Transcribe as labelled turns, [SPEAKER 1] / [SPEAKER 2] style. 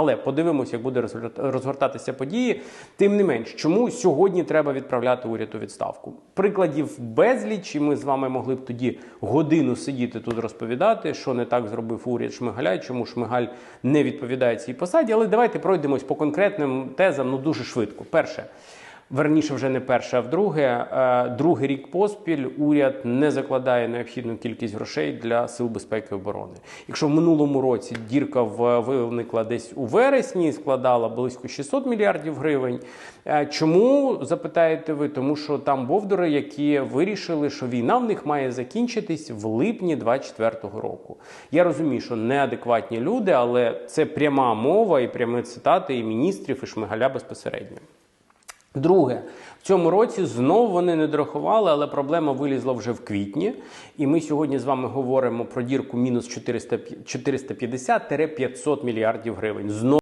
[SPEAKER 1] Але подивимося, як буде розгортатися події. Тим не менш, чому сьогодні треба відправляти уряд у відставку? Прикладів безліч, і ми з вами могли б тоді годину сидіти тут розповідати, що не так зробив уряд Шмигаля, чому Шмигаль не відповідає цій посаді. Але давайте пройдемось по конкретним тезам ну дуже швидко. Перше. Верніше вже не перше, а вдруге, Е, другий рік поспіль уряд не закладає необхідну кількість грошей для сил безпеки і оборони. Якщо в минулому році дірка виникла десь у вересні, складала близько 600 мільярдів гривень. е, Чому запитаєте ви? Тому що там бовдури, які вирішили, що війна в них має закінчитись в липні 24-го року. Я розумію, що неадекватні люди, але це пряма мова і прямі цитати і міністрів, і Шмигаля безпосередньо. Друге, в цьому році знову вони не дорахували, але проблема вилізла вже в квітні. І ми сьогодні з вами говоримо про дірку мінус 400 450-500 мільярдів гривень. Знову